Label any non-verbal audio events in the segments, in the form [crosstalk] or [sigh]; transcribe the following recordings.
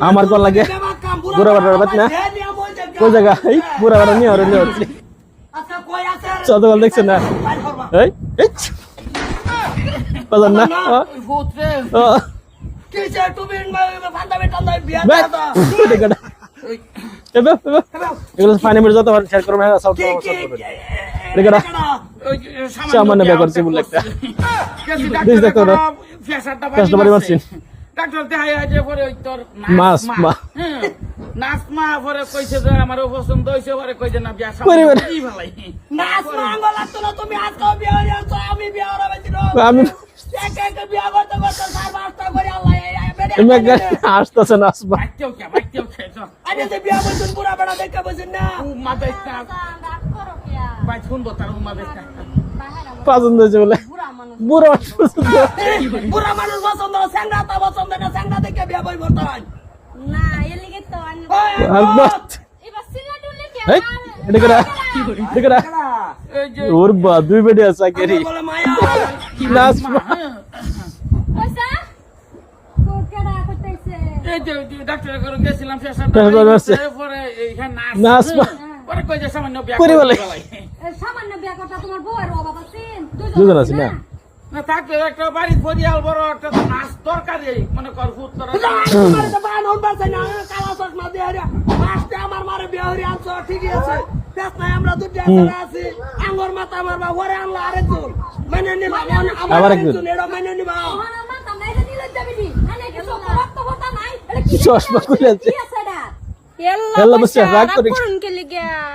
আমার কল লাগে বুড়া বাটার বাত না কোন জায়গা এই বুড়া বাটা নিয়ে হরে নিয়ে হচ্ছে আচ্ছা কই আছে চত কল দেখছেন না এই বাজার না হ্যাঁ সামান্য বিয়া করছি একটা। দেখো ডাক্তার দেখাই আছে পরে ওই তোর মাস, মা। হ্যাঁ, নাচ মা পরে কইছে যে আমার পছন্দ হইছে পরে কইছে না বিয়া কি ভালাই? না তুমি আজকে বিয়া যাচ্ছ আমি বিয়া আমি এক এক বিয়া করতে করতে চার পাঁচটা করে আল্লাহ আসতেছে না আসবা কে বাইতেও কে তো আমি যে বিয়া বলছেন পুরা বেড়া দেখে বলছেন না। উম্মা দেখ না বাই শুনব তার উম্মা দেখ না পছন্দ হয়েছে বলে। বুড়ো মানুষ পছন্দ পুরা মানুষ পছন্দ স্যাংরা তো পছন্দ না স্যাংরা দেখে বিয়া বই না এর লিগে তো ওর বা দুই কেরি গেছিলাম পরে এইখানে নাচ। নাচ মা। পরে কই যে সামান্য বিয়া করে বলে। সামান্য বিয়া কথা তোমার বউয়ের অভাব আছে? দুজন আছে না? না থাকলে একটা বাড়ি পরিয়াল বড় একটা দরকারি মনে কর আমার মারে বিয়া হরি আনছো ঠিকই আছে। আমরা দুটি আছি আঙ্গর মাথা আমার ঘরে আনলো আরেকজন। মেনে নিলাম আবার একজন। এটা মেনে চশমা খুলে আছে। বসে রাগ করে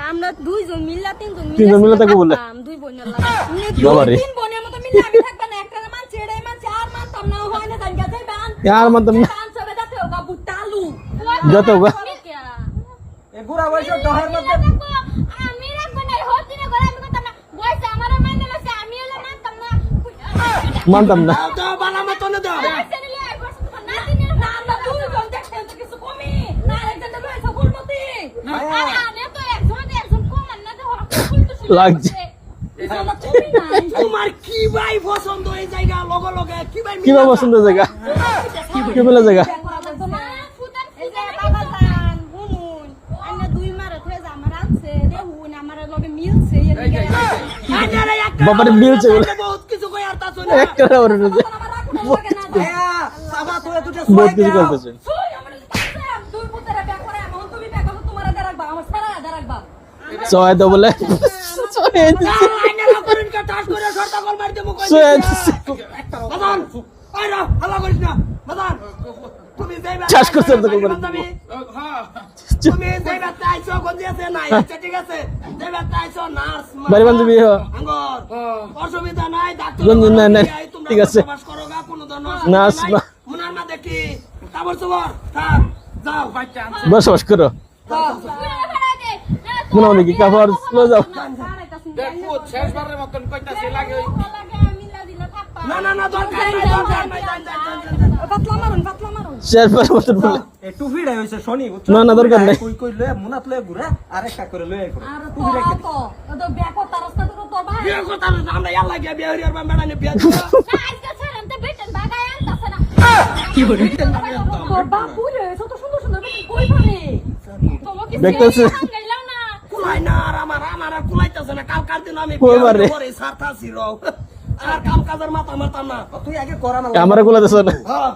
আমরা দুইজন মিল্লা তিনজন মিল্লা তিনজন মিলে থাকব বলে। দুই বোনের। তিন মতো মিল্লা আমি থাকবা বান সবে যাতে মানে মানতাম না লাগছে। [laughs] তোমার কি ভাই পছন্দ এই জায়গা লগে লগে কি ভাই কি বা পছন্দ জায়গা? কি বলে জায়গা? বাবারে মিলছে বলে। বহুত কিছু কই আর তাছো একটা ওর বাবা বহুত কিছু করতেছে। ছয় বলে। হ্যাঁ। ঠিক আছে। বসবাস করো মনে মনে কি কাপড় যাও। দেখ ভূত শেষবারের মতন কইতাছে লাগে ওই না না না দরকার নাই দরকার নাই যান, যান, যান, যান, যান। পাতলা মারুন পাতলা মারুন। শেষ মতন বলে। একটু ভিড় হয়েছে শনি না, না, দরকার নাই। কই কই লয়ে মুনাত লয়ে ঘুরে আর একটা করে লয়ে ঘুরে। আর তো তো তো ব্যাকো তারস্তা তো তোর ভাই। বিয়ে করতে আমরা ইয়ার লাগিয়া বিয়ে হরিয়ার বা মেডানে বিয়ে আজকে ছেড়ে তে বেটেন বাগায় আনতাছে না। কি বলে? তোর বাপু রে সুন্দর সুন্দর কই পারে তোমাকে দেখতেছে। গাইলাম না আর আমার আমার আর কুলাইতেছে না। কাল কার দিন আমি? করে সারতাছি রও আর কাম কাজের মাথা মারতাম না তুই আগে করা না আমারে কুলাইতেছ না? হ্যাঁ।